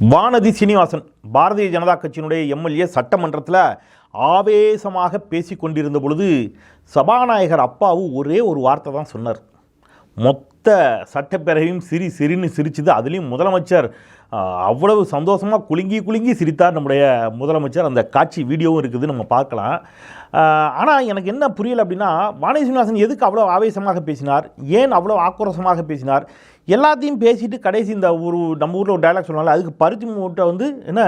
வானதி சீனிவாசன் பாரதிய ஜனதா கட்சியினுடைய எம்எல்ஏ சட்டமன்றத்தில் ஆவேசமாக பேசி கொண்டிருந்த பொழுது சபாநாயகர் அப்பாவு ஒரே ஒரு வார்த்தை தான் சொன்னார். மொத்த சட்டப்பேரவையும் சிரி சிரின்னு சிரிச்சுது. அதுலேயும் முதலமைச்சர் அவ்வளவு சந்தோஷமாக குலுங்கி குலுங்கி சிரித்தார் நம்முடைய முதலமைச்சர். அந்த காட்சி வீடியோவும் இருக்குது நம்ம பார்க்கலாம். ஆனால் எனக்கு என்ன புரியல அப்படின்னா வானதி சீனிவாசன் எதுக்கு அவ்வளோ ஆவேசமாக பேசினார்? ஏன் அவ்வளோ ஆக்ரோஷமாக பேசினார்? எல்லாத்தையும் பேசிட்டு கடைசி இந்த ஒரு நம்ம ஊரில் ஒரு டைலாக் சொன்னால அதுக்கு பருத்தி மூட்டை வந்து என்ன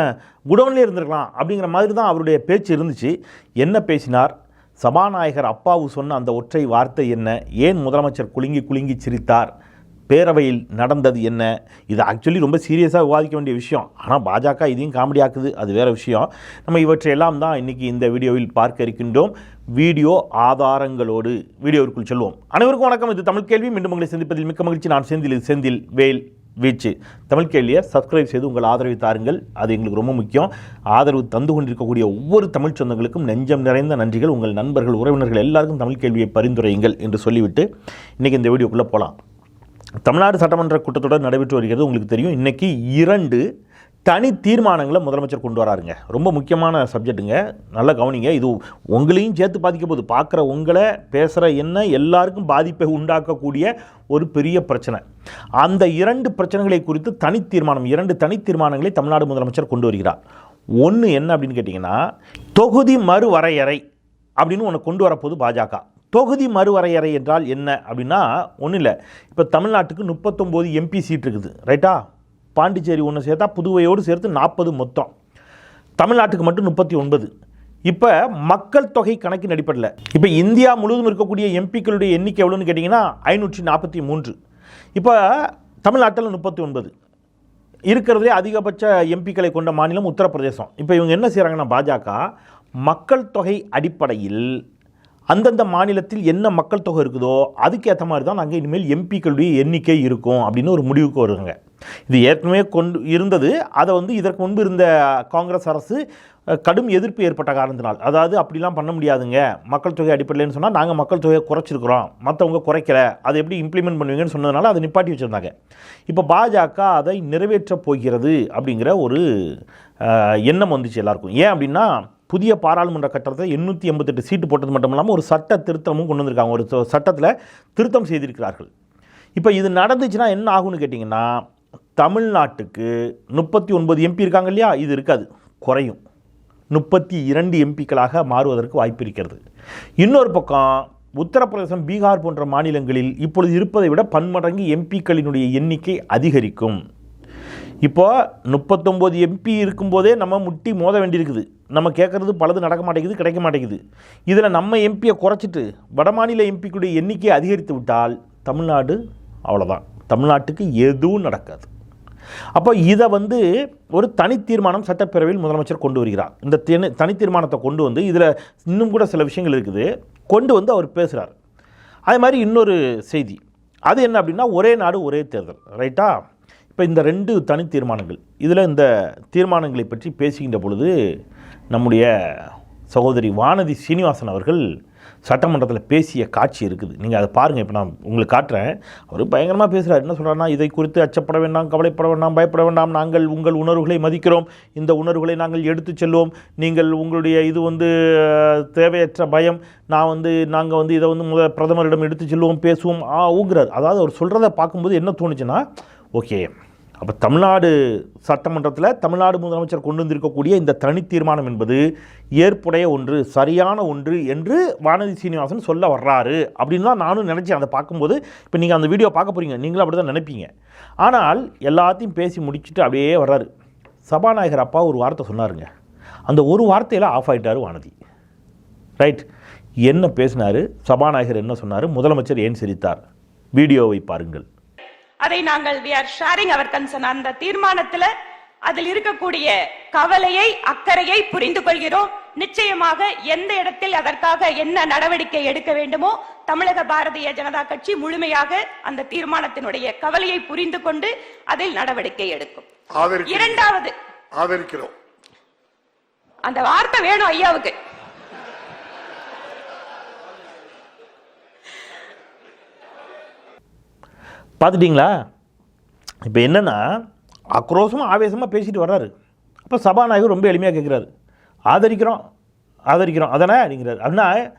குடோன்லேயே இருந்திருக்கலாம் அப்படிங்கிற மாதிரி தான் அவருடைய பேச்சு இருந்துச்சு. என்ன பேசினார்? சபாநாயகர் அப்பாவு சொன்ன அந்த ஒற்றை வார்த்தை என்ன? ஏன் முதலமைச்சர் குலுங்கி குலுங்கி சிரித்தார்? பேரவையில் நடந்தது என்ன? இது ஆக்சுவலி ரொம்ப சீரியஸாக விவாதிக்க வேண்டிய விஷயம். ஆனால் பாஜக இதையும் காமெடி ஆக்குது. அது வேறு விஷயம். நம்ம இவற்றையெல்லாம் தான் இன்றைக்கி இந்த வீடியோவில் பார்க்க இருக்கின்றோம். வீடியோ ஆதாரங்களோடு வீடியோவிற்குள் செல்வோம். அனைவருக்கும் வணக்கம். இது தமிழ் கேள்வி. மீண்டும் உங்களை சந்திப்பதில் மிக்க மகிழ்ச்சி. நான் செந்தில். இது செந்தில் வேல் வீச்சு. தமிழ் கேள்வியை சப்ஸ்கிரைப் செய்து உங்கள் ஆதரவை தாருங்கள். அது எங்களுக்கு ரொம்ப முக்கியம். ஆதரவு தந்து கொண்டிருக்கக்கூடிய ஒவ்வொரு தமிழ் சொந்தங்களுக்கும் நெஞ்சம் நிறைந்த நன்றிகள். உங்கள் நண்பர்கள் உறவினர்கள் எல்லாருக்கும் தமிழ் கேள்வியை பரிந்துரையுங்கள் என்று சொல்லிவிட்டு இன்றைக்கி இந்த வீடியோக்குள்ளே போகலாம் தமிழ்நாடு சட்டமன்ற கூட்டத்தொடர் நடைபெற்று வருகிறது உங்களுக்கு தெரியும். இன்றைக்கி இரண்டு தனி தீர்மானங்களை முதலமைச்சர் கொண்டு வராருங்க. ரொம்ப முக்கியமான சப்ஜெக்ட்டுங்க. நல்லா கவனிங்க. இது உங்களையும் சேர்த்து பாதிக்க போகுது. பார்க்குற உங்களை பேசுகிற என்ன எல்லாருக்கும் பாதிப்பை உண்டாக்கக்கூடிய ஒரு பெரிய பிரச்சனை. அந்த இரண்டு பிரச்சனைகளை குறித்து தனி தீர்மானம் இரண்டு தனி தீர்மானங்களை தமிழ்நாடு முதலமைச்சர் கொண்டு வருகிறார். ஒன்று என்ன அப்படின்னு கேட்டிங்கன்னா தொகுதி மறுவரையறை அப்படின்னு ஒன்று கொண்டு வரப்போகுது பாஜக. தொகுதி மறுவரையறை என்றால் என்ன அப்படின்னா ஒன்றும் இல்லை இப்போ தமிழ்நாட்டுக்கு முப்பத்தொம்போது எம்பி சீட் இருக்குது ரைட்டா பாண்டிச்சேரி ஒன்று சேர்த்தா புதுவையோடு சேர்த்து நாற்பது மொத்தம். தமிழ்நாட்டுக்கு மட்டும் முப்பத்தி ஒன்பது இப்போ மக்கள் தொகை கணக்கின் அடிப்படையில் இப்போ இந்தியா முழுவதும் இருக்கக்கூடிய எம்பிக்களுடைய எண்ணிக்கை எவ்வளோன்னு கேட்டிங்கன்னா ஐநூற்றி நாற்பத்தி மூன்று. இப்போ தமிழ்நாட்டில் முப்பத்தி ஒன்பது இருக்கிறதுலே அதிகபட்ச எம்பிக்களை கொண்ட மாநிலம் உத்தரப்பிரதேசம். இப்போ இவங்க என்ன செய்கிறாங்கன்னா பாஜக மக்கள் தொகை அடிப்படையில் அந்தந்த மாநிலத்தில் என்ன மக்கள் தொகை இருக்குதோ அதுக்கேற்ற மாதிரி தான் நாங்கள் இனிமேல் எம்பிக்களுடைய எண்ணிக்கை இருக்கும் அப்படின்னு ஒரு முடிவுக்கு வருவாங்க இது ஏற்கனவே கொண்டு இருந்தது. அதை வந்து இதற்கு முன்பு இருந்த காங்கிரஸ் அரசு கடும் எதிர்ப்பு ஏற்பட்ட காரணத்தினால். அதாவது அப்படிலாம் பண்ண முடியாதுங்க. மக்கள் தொகை அடிப்படையில்னு சொன்னால் நாங்கள் மக்கள் தொகையை குறைச்சிருக்கிறோம். மற்றவங்க குறைக்கல. அதை எப்படி இம்ப்ளிமெண்ட் பண்ணுவீங்கன்னு சொன்னதுனால அதை நிப்பாட்டி வச்சுருந்தாங்க. இப்போ பாஜக அதை நிறைவேற்றப் போகிறது அப்படிங்கிற ஒரு எண்ணம் வந்துச்சு எல்லாருக்கும். ஏன் அப்படின்னா புதிய பாராளுமன்ற கட்டத்தை எண்ணூற்றி எண்பத்தெட்டு சீட்டு போட்டது மட்டும் இல்லாமல் ஒரு சட்ட திருத்தமும் கொண்டு வந்திருக்காங்க. ஒரு சட்டத்தில் திருத்தம் செய்திருக்கிறார்கள். இப்போ இது நடந்துச்சுன்னா என்ன ஆகும்னு கேட்டிங்கன்னா தமிழ்நாட்டுக்கு முப்பத்தி ஒன்பது எம்பி இருக்காங்க இல்லையா? இது இருக்காது. குறையும். முப்பத்தி இரண்டு எம்பிக்களாக மாறுவதற்கு வாய்ப்பு இருக்கிறது. இன்னொரு பக்கம் உத்தரப்பிரதேசம் பீகார் போன்ற மாநிலங்களில் இப்பொழுது இருப்பதை விட பன்மடங்கு எம்பிக்களினுடைய எண்ணிக்கை அதிகரிக்கும். இப்போ முப்பத்தொம்போது எம்பி இருக்கும்போதே நம்ம முட்டி மோத வேண்டியிருக்குது. நம்ம கேட்குறது பலது நடக்க மாட்டேங்குது கிடைக்க மாட்டேங்குது. இதில் நம்ம எம்பியை குறைச்சிட்டு வடமாநில எம்பிக்குடைய எண்ணிக்கையை அதிகரித்து விட்டால் தமிழ்நாடு அவ்வளோதான் தமிழ்நாட்டுக்கு எதுவும் நடக்காது. அப்போ இதை வந்து ஒரு தனி தீர்மானம் சட்டப்பேரவையில் முதலமைச்சர் கொண்டு வருகிறார். இந்த தனி- தனி தீர்மானத்தை கொண்டு வந்து இதில் இன்னும் கூட சில விஷயங்கள் இருக்குது. கொண்டு வந்து அவர் பேசுகிறார் அதே மாதிரி இன்னொரு செய்தி. அது என்ன அப்படின்னா ஒரே நாடு ஒரே தேர்தல். ரைட்டா? இப்போ இந்த ரெண்டு தனி தீர்மானங்கள். இதில் இந்த தீர்மானங்களை பற்றி பேசுகின்ற பொழுது நம்முடைய சகோதரி வானதி சீனிவாசன் அவர்கள் சட்டமன்றத்தில் பேசிய காட்சி இருக்குது. நீங்கள் அதை பாருங்கள் இப்போ நான் உங்களுக்கு காட்டுறேன். அவர் பயங்கரமாக பேசுகிறார் என்ன சொல்கிறாருன்னா இதை குறித்து அச்சப்பட வேண்டாம் கவலைப்பட வேண்டாம் பயப்பட வேண்டாம். நாங்கள் உங்கள் உணர்வுகளை மதிக்கிறோம். இந்த உணர்வுகளை நாங்கள் எடுத்துச் செல்வோம். நீங்கள் உங்களுடைய இது வந்து தேவையற்ற பயம். நான் வந்து நாங்கள் வந்து இதை வந்து முத பிரதமரிடம் எடுத்துச் செல்வோம் பேசுவோம் ஆ ஊங்குறார். அதாவது அவர் சொல்கிறத பார்க்கும்போது என்ன தோணுச்சுன்னா ஓகே அப்போ தமிழ்நாடு சட்டமன்றத்தில் தமிழ்நாடு முதலமைச்சர் கொண்டு வந்திருக்கக்கூடிய இந்த தனி தீர்மானம் என்பது ஏற்புடைய ஒன்று சரியான ஒன்று என்று வானதி சீனிவாசன் சொல்ல வர்றாரு அப்படின்னு தான் நானும் நினச்சேன். அதை பார்க்கும்போது இப்போ நீங்கள் அந்த வீடியோ பார்க்க போகிறீங்க நீங்களும் அப்படி தான் நினைப்பீங்க. ஆனால் எல்லாத்தையும் பேசி முடிச்சுட்டு அப்படியே வர்றாரு. சபாநாயகர் அப்பா ஒரு வார்த்தை சொன்னாருங்க. அந்த ஒரு வார்த்தையில் ஆஃப் ஆயிட்டாரு வானதி. ரைட் என்ன பேசினார்? சபாநாயகர் என்ன சொன்னார்? முதலமைச்சர் ஏன் சிரித்தார்? வீடியோவை பாருங்கள். அதை நாங்கள் we are sharing our concern. அந்த தீர்மானத்துல அதில் இருக்கக்கூடிய கவலையை அக்கறையை புரிந்து கொள்கிறோம். நிச்சயமாக எந்த இடத்தில் அதற்காக என்ன நடவடிக்கை எடுக்க வேண்டுமோ தமிழக பாரதிய ஜனதா கட்சி முழுமையாக அந்த தீர்மானத்தினுடைய கவலையை புரிந்து கொண்டு அதில் நடவடிக்கை எடுக்கும். இரண்டாவது ஆதரிக்கிறோம். அந்த வார்த்தை வேணும் ஐயாவுக்கு. பார்த்துட்டிங்களா? இப்போ என்னென்னா ஆக்ரோஷமாக ஆவேசமாக பேசிட்டு வர்றாரு. அப்போ சபாநாயகர் ரொம்ப எளிமையாக கேட்குறாரு ஆதரிக்கிறோம் ஆதரிக்கிறோம் அதானே அப்படிங்கிறாரு. அப்படின்னா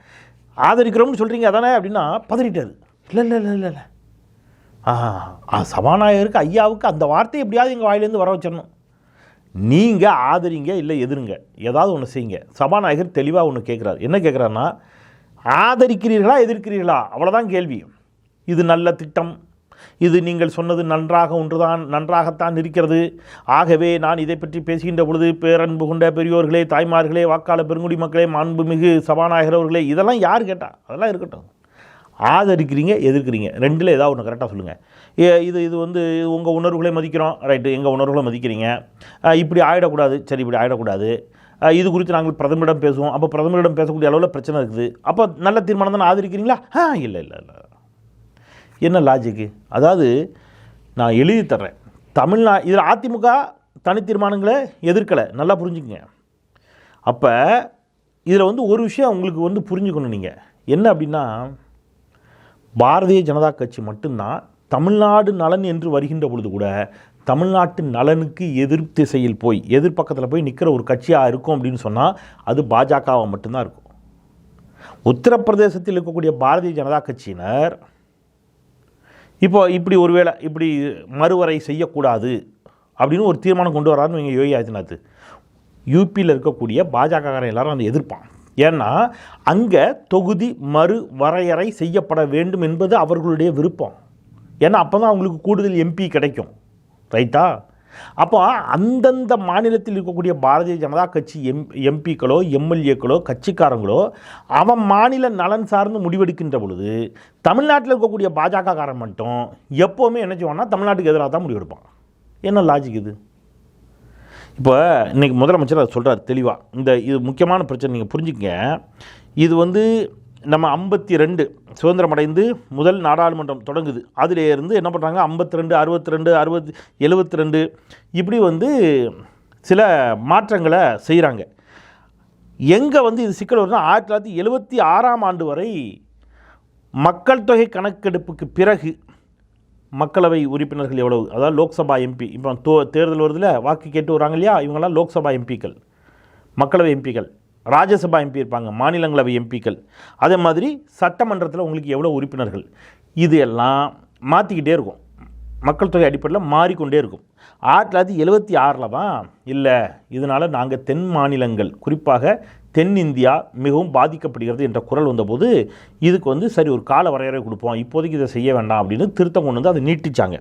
ஆதரிக்கிறோம்னு சொல்கிறீங்க அதானே அப்படின்னா பதறிட்டாரு. இல்லை இல்லை இல்லை இல்லை இல்லை. ஆ, சபாநாயகருக்கு ஐயாவுக்கு அந்த வார்த்தை எப்படியாவது எங்கள் வாயிலேருந்து வர வச்சிடணும். நீங்கள் ஆதரிங்க இல்லை எதிருங்க. ஏதாவது ஒன்று செய்யுங்க. சபாநாயகர் தெளிவாக ஒன்று கேட்குறாரு என்ன கேட்குறாருன்னா ஆதரிக்கிறீர்களா எதிர்க்கிறீர்களா? அவ்வளோதான் கேள்வி. இது நல்ல திட்டம். இது நீங்கள் சொன்னது நன்றாக ஒன்றுதான் நன்றாகத்தான் இருக்கிறது. ஆகவே நான் இதை பற்றி பேசுகின்ற பொழுது பேரன்பு கொண்ட பெரியோர்களே தாய்மார்களே வாக்காளர் பெருங்குடி மக்களே மாண்புமிகு சபாநாயகர் அவர்களே இதெல்லாம் யார் கேட்டா? அதெல்லாம் இருக்கட்டும். ஆதரிக்கிறீங்க எதிர்க்கிறீங்க. ரெண்டில் ஏதாவது ஒன்று கரெக்டாக சொல்லுங்கள் ஏ இது இது வந்து உங்கள் உணர்வுகளை மதிக்கிறோம். ரைட்டு எங்கள் உணர்வுகளை மதிக்கிறீங்க. இப்படி ஆகிடக்கூடாது சரி இப்படி ஆகிடக்கூடாது இது குறித்து நாங்கள் பிரதமரிடம் பேசுவோம். அப்போ பிரதமரிடம் பேசக்கூடிய அளவில் பிரச்சனை இருக்குது. அப்போ நல்ல தீர்மானம் தானே ஆதரிக்கிறீங்களா? ஆ இல்லை இல்லை இல்லை. என்ன லாஜிக்கு அதாவது நான் எழுதி தர்றேன். தமிழ்நா இதில் அதிமுக தனி தீர்மானங்களை எதிர்க்கலை. நல்லா புரிஞ்சுக்குங்க. அப்போ இதில் வந்து ஒரு விஷயம் உங்களுக்கு வந்து புரிஞ்சுக்கணும் நீங்கள் என்ன அப்படின்னா பாரதிய ஜனதா கட்சி மட்டும்தான் தமிழ்நாடு நலன் என்று வருகின்ற பொழுது கூட தமிழ்நாட்டு நலனுக்கு எதிர் திசையில் போய் எதிர்ப்பக்கத்தில் போய் நிற்கிற ஒரு கட்சியாக இருக்கும் அப்படின்னு சொன்னால் அது பாஜகவை மட்டும்தான் இருக்கும். உத்தரப்பிரதேசத்தில் இருக்கக்கூடிய பாரதிய ஜனதா கட்சியினர் இப்போ இப்படி ஒருவேளை இப்படி மறுவரை செய்யக்கூடாது அப்படின்னு ஒரு தீர்மானம் கொண்டு வராருன்னு வைங்க யோகி ஆதித்யநாத். யூபியில் இருக்கக்கூடிய பாஜகக்காரன் எல்லாரும் அதை எதிர்ப்பான். ஏன்னா அங்கே தொகுதி மறு வரையறை செய்யப்பட வேண்டும் என்பது அவர்களுடைய விருப்பம். ஏன்னா அப்போ தான் அவங்களுக்கு கூடுதல் எம்பி கிடைக்கும். ரைட்டா அப்போ அந்தந்த மாநிலத்தில் இருக்கக்கூடிய பாரதிய ஜனதா கட்சி எம் எம்பிக்களோ எம்எல்ஏக்களோ கட்சிக்காரங்களோ அவன் மாநில நலன் சார்ந்து முடிவெடுக்கின்ற பொழுது தமிழ்நாட்டில் இருக்கக்கூடிய பாஜக காரன் மட்டும் எப்போவுமே என்ன செய்வான்னா தமிழ்நாட்டுக்கு எதிராக தான் முடிவெடுப்பான். என்ன லாஜிக் இது? இப்போ இன்றைக்கி முதலமைச்சர் அதை சொல்கிறார் தெளிவாக இந்த இது முக்கியமான பிரச்சனை நீங்கள் புரிஞ்சுக்கங்க. இது வந்து நம்ம ஐம்பத்தி ரெண்டு சுதந்திரம் அடைந்து முதல் நாடாளுமன்றம் தொடங்குது. அதிலேருந்து என்ன பண்ணுறாங்க ஐம்பத்தி ரெண்டு அறுபத்தி ரெண்டு அறுபத்தி எழுபத்தி ரெண்டு இப்படி வந்து சில மாற்றங்களை செய்கிறாங்க எங்கே வந்து இது சிக்கல் வருதுன்னா ஆயிரத்தி தொள்ளாயிரத்தி எழுபத்தி ஆறாம் ஆண்டு வரை மக்கள் தொகை கணக்கெடுப்புக்கு பிறகு மக்களவை உறுப்பினர்கள் எவ்வளவு? அதாவது லோக்சபா எம்பி இப்போ தோ தேர்தல் வருதுல வாக்கு கேட்டு வராங்க இல்லையா? இவங்கெல்லாம் லோக்சபா எம்பிக்கள் மக்களவை எம்பிக்கள் ராஜ்யசபா எம்பி இருப்பாங்க மாநிலங்களவை எம்பிக்கள் அதே மாதிரி சட்டமன்றத்தில் உங்களுக்கு எவ்வளோ உறுப்பினர்கள்? இது எல்லாம் மாற்றிக்கிட்டே இருக்கும். மக்கள் தொகை அடிப்படையில் மாறிக்கொண்டே இருக்கும். ஆயிரத்தி தொள்ளாயிரத்தி எழுபத்தி ஆறில் தான் இல்லை இதனால் நாங்கள் தென் மாநிலங்கள் குறிப்பாக தென்னிந்தியா மிகவும் பாதிக்கப்படுகிறது என்ற குரல் வந்தபோது இதுக்கு வந்து சரி ஒரு கால வரையறை கொடுப்போம். இப்போதைக்கு இதை செய்ய வேண்டாம் அப்படின்னு திருத்தம் கொண்டு வந்து அதை நீட்டிச்சாங்க.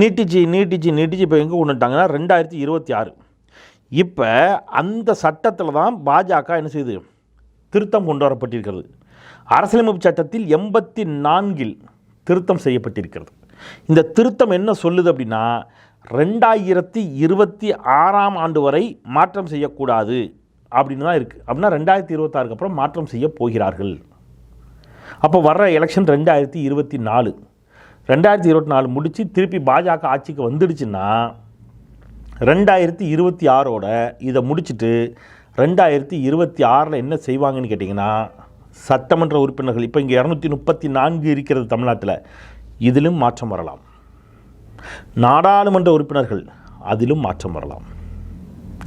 நீட்டிச்சு நீட்டிச்சு நீட்டிச்சு இப்போ எங்கே கொண்டுட்டாங்கன்னா ரெண்டாயிரத்தி இருபத்தி ஆறு. இப்போ அந்த சட்டத்தில் தான் பாஜக என்ன செய்யுது திருத்தம் கொண்டு வரப்பட்டிருக்கிறது அரசியலமைப்பு சட்டத்தில் எண்பத்தி நான்கில் திருத்தம் செய்யப்பட்டிருக்கிறது. இந்த திருத்தம் என்ன சொல்லுது அப்படின்னா ரெண்டாயிரத்தி இருபத்தி ஆறாம் ஆண்டு வரை மாற்றம் செய்யக்கூடாது அப்படின்னு தான் இருக்குது அப்படின்னா ரெண்டாயிரத்தி இருபத்தாறுக்கு அப்புறம் மாற்றம் செய்ய போகிறார்கள். அப்போ வர்ற எலெக்ஷன் ரெண்டாயிரத்தி இருபத்தி நாலு ரெண்டாயிரத்தி இருபத்தி நாலு முடித்து திருப்பி பாஜக ஆட்சிக்கு வந்துடுச்சுன்னா ரெண்டாயிரத்தி இருபத்தி ஆறோட இதை முடிச்சுட்டு ரெண்டாயிரத்தி இருபத்தி ஆறில் என்ன செய்வாங்கன்னு கேட்டிங்கன்னா சட்டமன்ற உறுப்பினர்கள் இப்போ இங்கே இரநூத்தி முப்பத்தி நான்கு இருக்கிறது தமிழ்நாட்டில் இதிலும் மாற்றம் வரலாம். நாடாளுமன்ற உறுப்பினர்கள் அதிலும் மாற்றம் வரலாம்.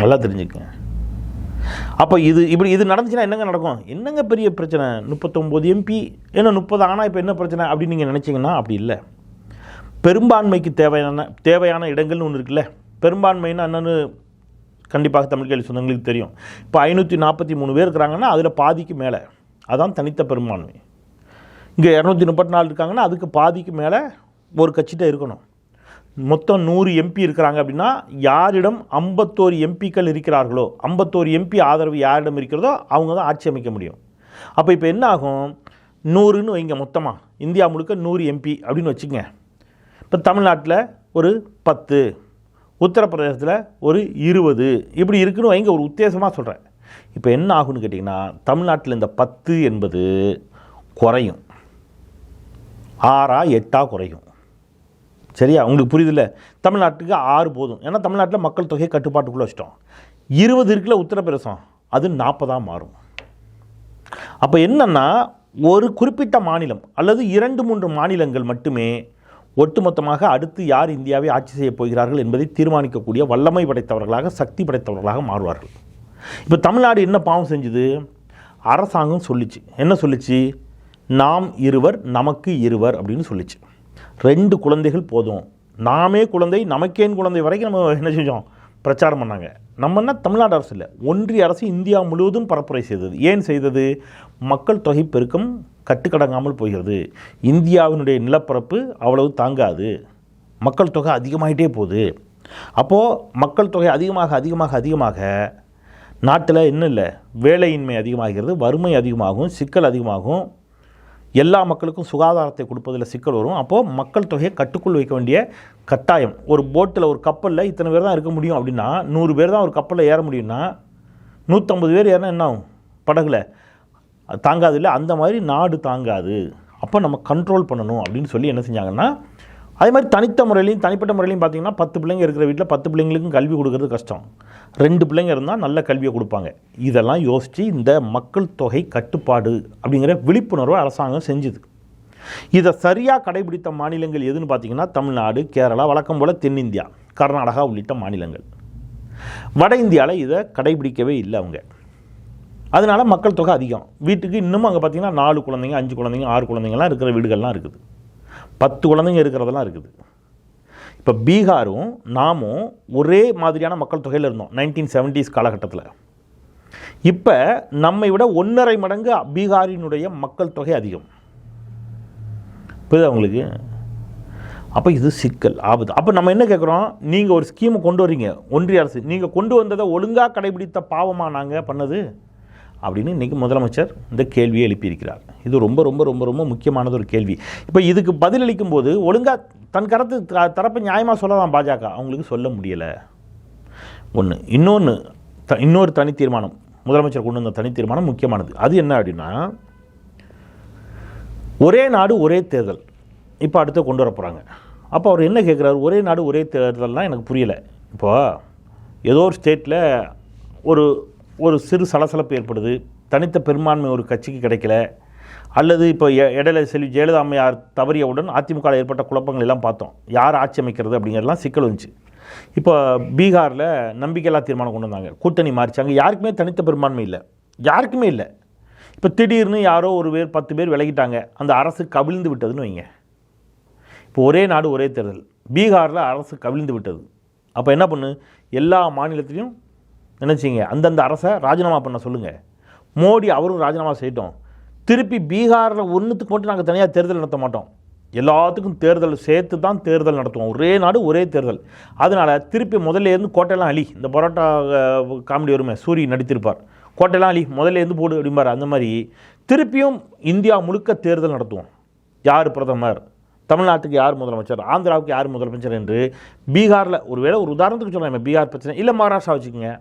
நல்லா தெரிஞ்சுக்கங்க. அப்போ இது இப்படி இது நடந்துச்சுன்னா என்னங்க நடக்கும்? என்னங்க பெரிய பிரச்சனை? முப்பத்தொம்போது எம்பி ஏன்னா முப்பது ஆனால் இப்போ என்ன பிரச்சனை அப்படின்னு நீங்கள் நினச்சிங்கன்னா அப்படி இல்லை. பெரும்பான்மைக்கு தேவையான தேவையான இடங்கள்னு ஒன்று இருக்குல்ல? பெரும்பான்மைன்னு என்னன்னு கண்டிப்பாக தமிழ் கேள்வி சொந்தங்களுக்கு தெரியும். இப்போ ஐநூற்றி நாற்பத்தி மூணு பேர் இருக்கிறாங்கன்னா அதில் பாதிக்கு மேலே. அதான் தனித்த பெரும்பான்மை. இங்கே இரநூத்தி முப்பத்தி நாலு இருக்காங்கன்னா அதுக்கு பாதிக்கு மேலே ஒரு கட்சிகிட்ட இருக்கணும். மொத்தம் நூறு எம்பி இருக்கிறாங்க அப்படின்னா யாரிடம் ஐம்பத்தோரு எம்பிக்கள் இருக்கிறார்களோ ஐம்பத்தோரு எம்பி ஆதரவு யாரிடம் இருக்கிறதோ அவங்க தான் ஆட்சி அமைக்க முடியும். அப்போ இப்போ என்ன ஆகும்? நூறுன்னு வைங்க மொத்தமாக இந்தியா முழுக்க நூறு எம்பி அப்படின்னு வச்சுக்கங்க. இப்போ தமிழ்நாட்டில் ஒரு பத்து. உத்தரப்பிரதேசத்தில் ஒரு இருபது. இப்படி இருக்குன்னு வைங்க ஒரு உத்தேசமாக சொல்கிறேன் இப்போ என்ன ஆகும்னு கேட்டிங்கன்னா தமிழ்நாட்டில் இந்த பத்து என்பது குறையும். ஆறா எட்டா குறையும். சரியா? உங்களுக்கு புரியுதுல்ல? தமிழ்நாட்டுக்கு ஆறு போதும். ஏன்னா தமிழ்நாட்டில் மக்கள் தொகை கட்டுப்பாட்டுக்குள்ளே வச்சிட்டோம். இருபது இருக்குல்ல உத்தரப்பிரதேசம்? அது நாற்பதாக மாறும். அப்போ என்னென்னா ஒரு குறிப்பிட்ட மாநிலம் அல்லது இரண்டு மூன்று மாநிலங்கள் மட்டுமே ஒட்டுமொத்தமாக அடுத்து யார் இந்தியாவை ஆட்சி செய்யப் போகிறார்கள் என்பதை தீர்மானிக்கக்கூடிய வல்லமை படைத்தவர்களாக சக்தி படைத்தவர்களாக மாறுவார்கள். இப்போ தமிழ்நாடு என்ன பாவம் செஞ்சுது? அரசாங்கம் சொல்லிச்சு. என்ன சொல்லிச்சு? நாம் இருவர் நமக்கு இருவர் அப்படின்னு சொல்லிச்சு. ரெண்டு குழந்தைகள் போதும். நாமே குழந்தை நமக்கேன் குழந்தை? வரைக்கும் நம்ம என்ன செஞ்சோம்? பிரச்சாரம் பண்ணாங்க. நம்ம என்ன? தமிழ்நாடு அரசு இல்லை. ஒன்றிய அரசு இந்தியா முழுவதும் பரப்புரை செய்தது. ஏன் செய்தது? மக்கள் தொகை பெருக்கம் கட்டுக்கடங்காமல் போகிறது. இந்தியாவினுடைய நிலப்பரப்பு அவ்வளவு தாங்காது. மக்கள் தொகை அதிகமாகிட்டே போகுது. அப்போது மக்கள் தொகை அதிகமாக அதிகமாக அதிகமாக நாட்டில் இன்னும் இல்லை. வேலையின்மை அதிகமாகிறது வறுமை அதிகமாகும் சிக்கல் அதிகமாகும். எல்லா மக்களுக்கும் சுகாதாரத்தை கொடுப்பதில் சிக்கல் வரும். அப்போது மக்கள் தொகையை கட்டுக்குள் வைக்க வேண்டிய கட்டாயம். ஒரு போட்டில் ஒரு கப்பலில் இத்தனை பேர் தான் இருக்க முடியும் அப்படின்னா நூறு பேர் தான் ஒரு கப்பலில் ஏற முடியும்னா நூற்றம்பது பேர் ஏறினா என்ன ஆகும்? படகுல. அது தாங்காது இல்லை அந்த மாதிரி நாடு தாங்காது. அப்போ நம்ம கண்ட்ரோல் பண்ணணும் அப்படின்னு சொல்லி என்ன செஞ்சாங்கன்னா அதே மாதிரி தனித்த முறையிலையும் தனிப்பட்ட முறையிலையும் பார்த்தீங்கன்னா பத்து பிள்ளைங்க இருக்கிற வீட்டில் பத்து பிள்ளைங்களுக்கும் கல்வி கொடுக்கறது கஷ்டம். ரெண்டு பிள்ளைங்க இருந்தால் நல்ல கல்வியை கொடுப்பாங்க. இதெல்லாம் யோசித்து இந்த மக்கள் தொகை கட்டுப்பாடு அப்படிங்கிற விழிப்புணர்வை அரசாங்கம் செஞ்சுது. இதை சரியாக கடைபிடித்த மாநிலங்கள் எதுன்னு பார்த்தீங்கன்னா தமிழ்நாடு கேரளா வழக்கம் போல் தென்னிந்தியா கர்நாடகா உள்ளிட்ட மாநிலங்கள். வட இந்தியாவில் இதை கடைபிடிக்கவே இல்லை அவங்க. அதனால மக்கள் தொகை அதிகம். வீட்டுக்கு இன்னமும் அங்கே பார்த்தீங்கன்னா நாலு குழந்தைங்க அஞ்சு குழந்தைங்க ஆறு குழந்தைங்கலாம் இருக்கிற வீடுகள்லாம் இருக்குது. பத்து குழந்தைங்க இருக்கிறதெல்லாம் இருக்குது. இப்போ பீகாரும் நாமும் ஒரே மாதிரியான மக்கள் தொகையில் இருந்தோம் நைன்டீன் செவன்டிஸ் காலகட்டத்தில். இப்போ நம்மை விட ஒன்றரை மடங்கு பீகாரினுடைய மக்கள் தொகை அதிகம். புரியுது உங்களுக்கு? அப்போ இது சிக்கல் ஆபத்து. அப்போ நம்ம என்ன கேட்குறோம் நீங்கள் ஒரு ஸ்கீமை கொண்டு வரீங்க ஒன்றிய அரசு. நீங்கள் கொண்டு வந்ததை ஒழுங்காக கடைபிடித்த பாவமாக நாங்கள் பண்ணது? அப்படின்னு இன்றைக்கி முதலமைச்சர் இந்த கேள்வியை எழுப்பியிருக்கிறார். இது ரொம்ப ரொம்ப ரொம்ப ரொம்ப முக்கியமானது ஒரு கேள்வி. இப்போ இதுக்கு பதிலளிக்கும் போது ஒழுங்காக தன் கருத்து த- தரப்பை நியாயமாக சொல்லலாம் பாஜக. அவங்களுக்கு சொல்ல முடியலை. ஒன்று இன்னொன்று த இன்னொரு தனி தீர்மானம். முதலமைச்சர் கொண்டு வந்த தனி தீர்மானம் முக்கியமானது. அது என்ன அப்படின்னா ஒரே நாடு ஒரே தேர்தல். இப்போ அடுத்து கொண்டு வர போகிறாங்க அப்போ அவர் என்ன கேட்குறாரு ஒரே நாடு ஒரே தேர்தல்லாம் எனக்கு புரியலை. இப்போது ஏதோ ஒரு ஸ்டேட்டில் ஒரு ஒரு சிறு சலசலப்பு ஏற்படுது. தனித்த பெரும்பான்மை ஒரு கட்சிக்கு கிடைக்கல. அல்லது இப்போ எ- இடையில செல்வி ஜெயலலிதா அம்மையார் தவறியவுடன் அதிமுகவில் ஏற்பட்ட குழப்பங்கள் எல்லாம் பார்த்தோம். யார் ஆட்சி அமைக்கிறது அப்படிங்கிறதெல்லாம் சிக்கல் வந்துச்சு. இப்போ பீகாரில் நம்பிக்கையில்லா தீர்மானம் கொண்டு வந்தாங்க. கூட்டணி மாறிச்சாங்க. யாருக்குமே தனித்த பெரும்பான்மை இல்லை. யாருக்குமே இல்லை. இப்போ திடீர்னு யாரோ ஒரு பேர் பத்து பேர் விலகிட்டாங்க. அந்த அரசு கவிழ்ந்து விட்டதுன்னு வைங்க. இப்போ ஒரே நாடு ஒரே தேர்தல். பீகாரில் அரசு கவிழ்ந்து விட்டது. அப்போ என்ன பண்ணு? எல்லா மாநிலத்திலையும் நினச்சிங்க? அந்தந்த அரசை ராஜினாமா பண்ண சொல்லுங்கள் மோடி அவரும் ராஜினாமா செய்யட்டும். திருப்பி பீகாரில் ஒன்றுத்துக்கு மட்டும் நாங்கள் தனியாக தேர்தல் நடத்த மாட்டோம். எல்லாத்துக்கும் தேர்தல் சேர்த்து தான் தேர்தல் நடத்துவோம். ஒரே நாடு ஒரே தேர்தல். அதனால் திருப்பி முதல்ல இருந்து கோட்டையெல்லாம் அழி. இந்த பரோட்டா காமெடி வருமே சூரி நடித்திருப்பார். கோட்டையெல்லாம் அழி முதல்ல இருந்து போடு அப்படிம்பார். அந்த மாதிரி திருப்பியும் இந்தியா முழுக்க தேர்தல் நடத்துவோம். யார் பிரதமர்? தமிழ்நாட்டுக்கு யார் முதலமைச்சர்? ஆந்திராவுக்கு யார் முதலமைச்சர் என்று பீகாரில் ஒருவேளை ஒரு உதாரணத்துக்கு சொல்லலாம். பீகார் பிரச்சனை. இல்லை மகாராஷ்டிரா வச்சுக்கோங்க.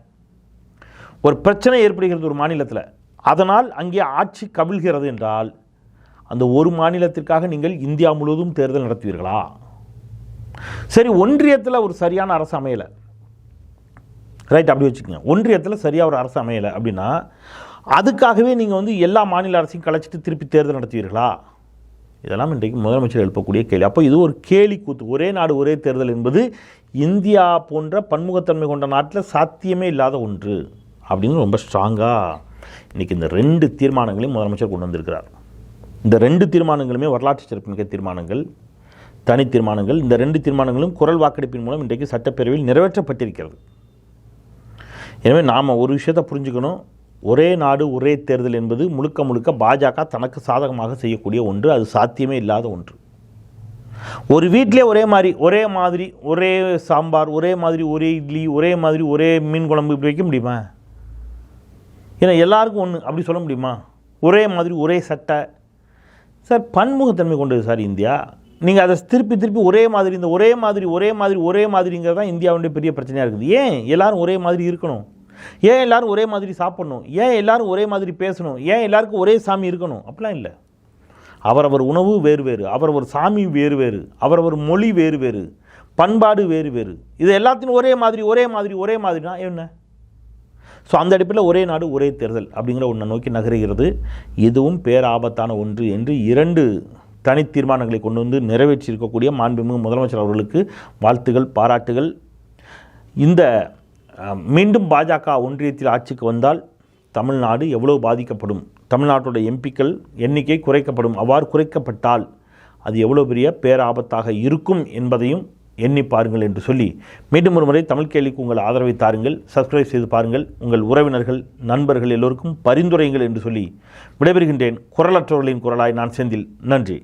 ஒரு பிரச்சனை ஏற்படுகிறது ஒரு மாநிலத்தில். அதனால் அங்கே ஆட்சி கவிழ்கிறது என்றால் அந்த ஒரு மாநிலத்திற்காக நீங்கள் இந்தியா முழுவதும் தேர்தல் நடத்துவீர்களா? சரி ஒன்றியத்தில் ஒரு சரியான அரசு அமையலை. ரைட் அப்படி வச்சுக்கோங்க. ஒன்றியத்தில் சரியாக ஒரு அரசு அமையலை அப்படின்னா அதுக்காகவே நீங்கள் வந்து எல்லா மாநில அரசையும் கலைச்சிட்டு திருப்பி தேர்தல் நடத்துவீர்களா? இதெல்லாம் இன்றைக்கு முதலமைச்சர் எழுப்பக்கூடிய கேள்வி. அப்போ இது ஒரு கேலி கூத்து. ஒரே நாடு ஒரே தேர்தல் என்பது இந்தியா போன்ற பன்முகத்தன்மை கொண்ட நாட்டில் சாத்தியமே இல்லாத ஒன்று. அப்படின்னு ரொம்ப ஸ்ட்ராங்காக இன்றைக்கி இந்த ரெண்டு தீர்மானங்களையும் முதலமைச்சர் கொண்டு வந்திருக்கிறார். இந்த ரெண்டு தீர்மானங்களுமே வரலாற்று சிறப்புமிக்க தீர்மானங்கள் தனி தீர்மானங்கள். இந்த ரெண்டு தீர்மானங்களும் குரல் வாக்கெடுப்பின் மூலம் இன்றைக்கு சட்டப்பேரவையில் நிறைவேற்றப்பட்டிருக்கிறது. எனவே நாம் ஒரு விஷயத்தை புரிஞ்சுக்கணும். ஒரே நாடு ஒரே தேர்தல் என்பது முழுக்க முழுக்க பாஜக தனக்கு சாதகமாக செய்யக்கூடிய ஒன்று. அது சாத்தியமே இல்லாத ஒன்று. ஒரு வீட்டிலே ஒரே மாதிரி ஒரே மாதிரி ஒரே சாம்பார் ஒரே மாதிரி ஒரே இட்லி ஒரே மாதிரி ஒரே மீன் குழம்பு இப்படி வைக்க முடியுமா? ஏன்னா எல்லாருக்கும் ஒன்று அப்படி சொல்ல முடியுமா? ஒரே மாதிரி ஒரே சட்டை. சார் பன்முகத்தன்மை கொண்டது சார் இந்தியா. நீங்கள் அதை திருப்பி திருப்பி ஒரே மாதிரி இந்த ஒரே மாதிரி ஒரே மாதிரி ஒரே மாதிரிங்கிறது தான் இந்தியாவுடைய பெரிய பிரச்சனையாக இருக்குது. ஏன்? எல்லோரும் ஒரே மாதிரி இருக்கணும். ஏன் எல்லோரும் ஒரே மாதிரி சாப்பிடணும்? ஏன் எல்லோரும் ஒரே மாதிரி பேசணும்? ஏன் எல்லாருக்கும் ஒரே சாமி இருக்கணும்? அப்படிலாம் இல்லை. அவரவர் உணவு வேறு வேறு அவரவர் சாமி வேறு வேறு அவரவர் மொழி வேறு வேறு பண்பாடு வேறு வேறு. இது எல்லாத்தையும் ஒரே மாதிரி ஒரே மாதிரி ஒரே மாதிரினா என்ன? ஸோ அந்த அடிப்படையில் ஒரே நாடு ஒரே தேர்தல் அப்படிங்கிற ஒன்றை நோக்கி நகருகிறது. இதுவும் பேராபத்தான ஒன்று என்று இரண்டு தனி தீர்மானங்களை கொண்டு வந்து நிறைவேற்றியிருக்கக்கூடிய மாண்புமிகு முதலமைச்சர் அவர்களுக்கு வாழ்த்துகள் பாராட்டுகள். இந்த மீண்டும் பாஜக ஒன்றியத்தில் ஆட்சிக்கு வந்தால் தமிழ்நாடு எவ்வளவு பாதிக்கப்படும்? தமிழ்நாட்டோட எம்பிக்கள் எண்ணிக்கை குறைக்கப்படும். அவ்வாறு குறைக்கப்பட்டால் அது எவ்வளோ பெரிய பேராபத்தாக இருக்கும் என்பதையும் எண்ணி பாருங்கள் என்று சொல்லி மீண்டும் ஒரு முறை தமிழ் கேள்விக்கு உங்கள் ஆதரவை தாருங்கள். சப்ஸ்கிரைப் செய்து பாருங்கள். உங்கள் உறவினர்கள் நண்பர்கள் எல்லோருக்கும் பரிந்துரையுங்கள் என்று சொல்லி விடைபெறுகின்றேன். குரலற்றவர்களின் குரலாய் நான் செந்தில். நன்றி.